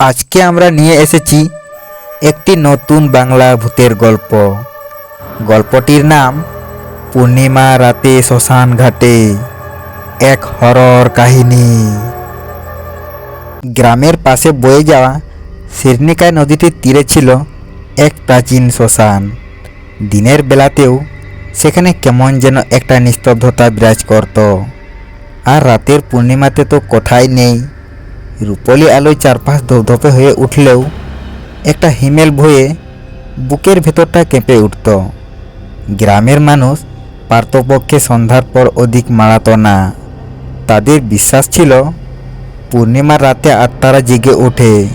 আজকে আমরা নিয়ে এসেছি একটি নতুন বাংলা ভূতের গল্প। গল্পটির নাম, পূর্ণিমা রাতে শ্মশান ঘাটে এক হরর কাহিনী। গ্রামের পাশে বয়ে যাওয়া শিরনিকায় নদীটির তীরে ছিল এক প্রাচীন শ্মশান। দিনের বেলাতেও সেখানে কেমন যেন একটা নিস্তব্ধতা বিরাজ করত। আর রাতের পূর্ণিমাতে তো কথাই নেই। রূপলি আলোয় চারপাশ ধপধপে হয়ে উঠলেও একটা হিমেল ভয়ে বুকের ভেতরটা কেঁপে উঠত। গ্রামের মানুষ পার্থপক্ষে সন্ধ্যার পর অধিক মারাত না। তাদের বিশ্বাস ছিল পূর্ণিমার রাতে আত্মারা জেগে ওঠে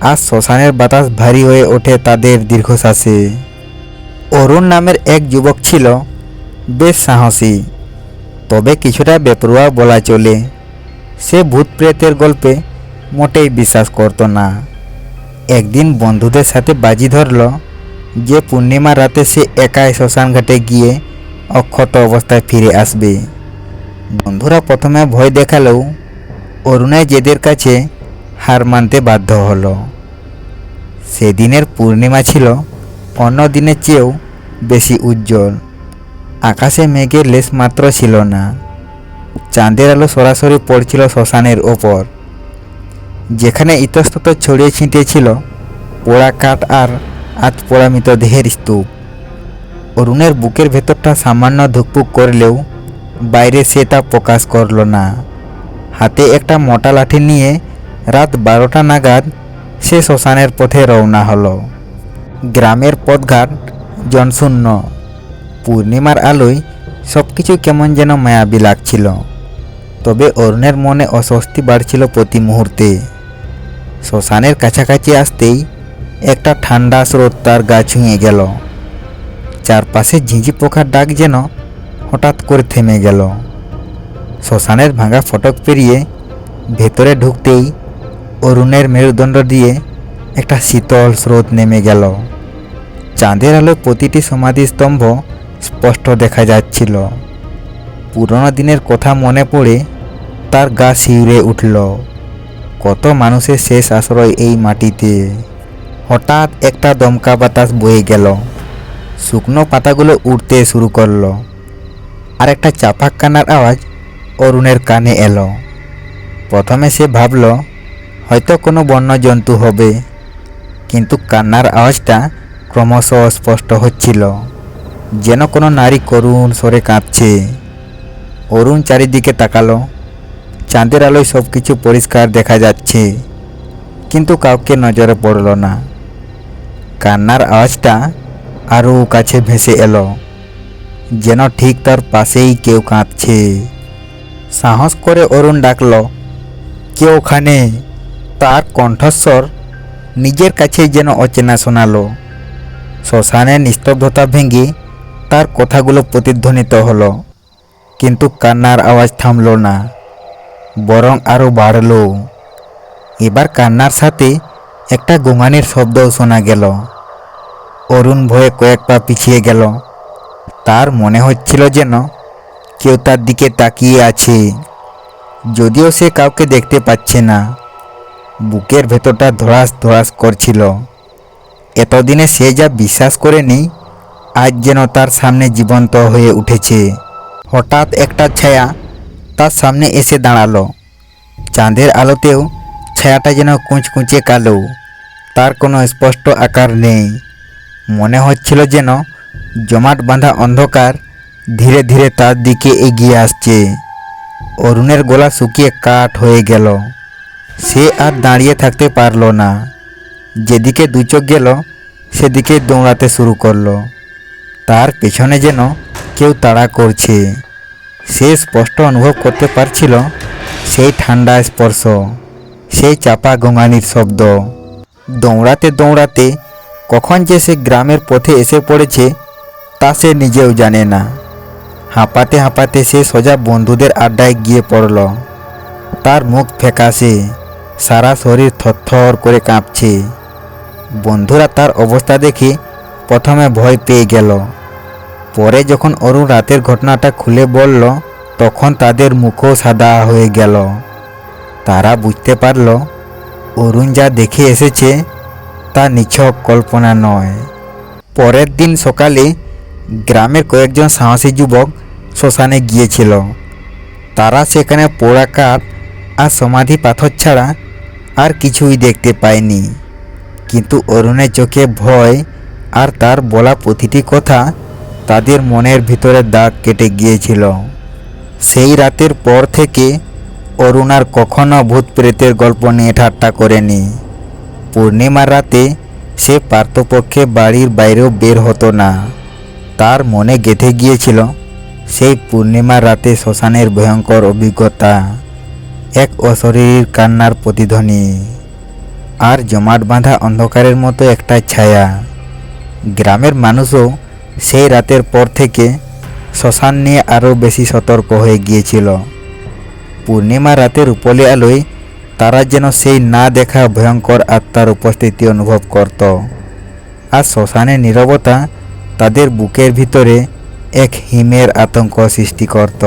আর শ্মশানের বাতাস ভারী হয়ে ওঠে তাদের দীর্ঘশ্বাসে অরুণ নামের এক যুবক ছিল, বেশ সাহসী, তবে কিছুটা বেপরোয়া বলা চলে। সে ভূত প্রেতের গল্পে মোটেই বিশ্বাস করতো না। একদিন বন্ধুদের সাথে বাজি ধরল যে পূর্ণিমা রাতে সে একাই শ্মশান ঘাটে গিয়ে অক্ষত অবস্থায় ফিরে আসবে। বন্ধুরা প্রথমে ভয় দেখালেও অরুণায় জেদের কাছে হার মানতে বাধ্য হলো। সেদিনের পূর্ণিমা ছিল অন্য দিনের চেয়েও বেশি উজ্জ্বল। আকাশে মেঘের লেশ মাত্র ছিল না। চাঁদের আলো সরাসরি পড়ছিল শ্মশানের ওপর। যেখানে ইতস্তত ছড়িয়ে ছিটিয়ে ছিল পোড়া কাঠ আর আত পোড়া মৃতদেহের স্তূপ। অরুণের বুকের ভেতরটা সামান্য ধুকপুক করলেও বাইরে সে তা প্রকাশ করল না। হাতে একটা মোটা লাঠি নিয়ে রাত বারোটা নাগাদ সে শ্মশানের পথে রওনা হলো। গ্রামের পথঘাট জনশূন্য। পূর্ণিমার আলোয় সব কিছু কেমন যেন মায়াবী লাগছিল। তবে অরুণের মনে অস্বস্তি বাড়ছিল প্রতি মুহূর্তে। শ্মশানের কাছাকাছি আসতেই একটা ঠান্ডা স্রোত তার গা ছুঁয়ে গেল। চারপাশে ঝিঁঝি পোকার ডাক যেন হঠাৎ করে থেমে গেল। শ্মশানের ভাঙা ফটক পেরিয়ে ভেতরে ঢুকতেই অরুণের মেরুদণ্ড দিয়ে একটা শীতল স্রোত নেমে গেল। চাঁদের আলো প্রতিটি সমাধিস্তম্ভ স্পষ্ট দেখা যাচ্ছিল। পুরনো দিনের কথা মনে পড়ে তার গা শিউরে উঠল। কত মানুষের শেষ আশ্রয় এই মাটিতে। হঠাৎ একটা দমকা বাতাস বয়ে গেল। শুকনো পাতাগুলো উড়তে শুরু করল। আর একটা চাপাক কান্নার আওয়াজ অরুণের কানে এলো। প্রথমে সে ভাবল, হয়তো কোনো বন্য জন্তু হবে। কিন্তু কান্নার আওয়াজটা ক্রমশ স্পষ্ট হচ্ছিল। যেন কোনো নারী করুণ সরে কাঁদছে অরুণ চারিদিকে তাকালো। চাঁদের আলোয় সব কিছু পরিষ্কার দেখা যাচ্ছে, কিন্তু কাউকে নজরে পড়ল না। কান্নার আওয়াজটা আরও কাছে ভেসে এলো, যেন ঠিক তার পাশেই কেউ কাঁদছে। সাহস করে অরুণ ডাকল, কে ওখানে? তার কণ্ঠস্বর নিজের কাছে যেন অচেনা শোনালো। শ্মশানের নিস্তব্ধতা ভেঙে তার কথাগুলো প্রতিধ্বনিত হলো। কিন্তু কান্নার আওয়াজ থামল না, বরং আরও বাড়ল। এবার কান্নার সাথে একটা গোঙানির শব্দও শোনা গেল। অরুণ ভয়ে কয়েক পা পিছিয়ে গেল। তার মনে হচ্ছিল যেন কেউ তার দিকে তাকিয়ে আছে, যদিও সে কাউকে দেখতে পাচ্ছে না। বুকের ভেতরটা ধরাস ধরাস করছিল। এতদিনে সে যা বিশ্বাস করেনি, আজ যেন তার সামনে জীবন্ত হয়ে উঠেছে। হঠাৎ একটা ছায়া তার সামনে এসে দাঁড়াল। চাঁদের আলোতেও ছায়াটা যেন কুঁচ কুঁচকুঁচে কালো। তার কোনো স্পষ্ট আকার নেই। মনে হচ্ছিল যেন জমাট বাঁধা অন্ধকার ধীরে ধীরে তার দিকে এগিয়ে আসছে। অরুণের গলা শুকিয়ে কাঠ হয়ে গেল। সে আর দাঁড়িয়ে থাকতে পারল না। যেদিকে দু চোখ গেল, সেদিকে দৌড়াতে শুরু করল। তার পেছনে যেন কেউ তাড়া করছে। সে স্পষ্ট অনুভব করতে পারছিল সেই ঠান্ডা স্পর্শ, সেই চাপা গোঙানির শব্দ। দৌড়াতে দৌড়াতে কখন যে সে গ্রামের পথে এসে পড়েছে, তা সে নিজেও জানে না। হাঁপাতে হাঁপাতে সে সোজা বন্ধুদের আড্ডায় গিয়ে পড়ল। তার মুখ ফ্যাকাশে, সারা শরীর থরথর করে কাঁপছে। বন্ধুরা তার অবস্থা দেখে প্রথমে ভয় পেয়ে গেল। পরে যখন অরুণ রাতের ঘটনাটা খুলে বলল, তখন তাদের মুখও সাদা হয়ে গেল। তারা বুঝতে পারল, অরুণ যা দেখে এসেছে তা নিছক কল্পনা নয়। পরের দিন সকালে গ্রামের কয়েকজন সাহসী যুবক শ্মশানে গিয়েছিল। তারা সেখানে পোড়া কাঠ আর সমাধি পাথর ছাড়া আর কিছুই দেখতে পায়নি। কিন্তু অরুণের চোখে ভয় আর তার বলা প্রতিটি কথা তাদের মনের ভিতরে দাগ কেটে গিয়েছিল। সেই রাতের পর থেকে অরুণ আর কখনো ভূত প্রেতের গল্প নিয়ে ঠাট্টা করেনি। পূর্ণিমার রাতে সে পার্থপক্ষে বাড়ির বাইরেও বের হতো না। তার মনে গেঁথে গিয়েছিল সেই পূর্ণিমার রাতে শ্মশানের ভয়ঙ্কর অভিজ্ঞতা। এক অশরীর কান্নার প্রতিধ্বনি। আর জমাট বাঁধা অন্ধকারের মতো একটা ছায়া। গ্রামের মানুষও সেই রাতের পর থেকে শ্মশান নিয়ে আরও বেশি সতর্ক হয়ে গিয়েছিল। পূর্ণিমা রাতের উপলে আলোয় তারা যেন সেই না দেখা ভয়ঙ্কর আত্মার উপস্থিতি অনুভব করত। আর শ্মশানের নীরবতা তাদের বুকের ভিতরে এক হিমের আতঙ্ক সৃষ্টি করত।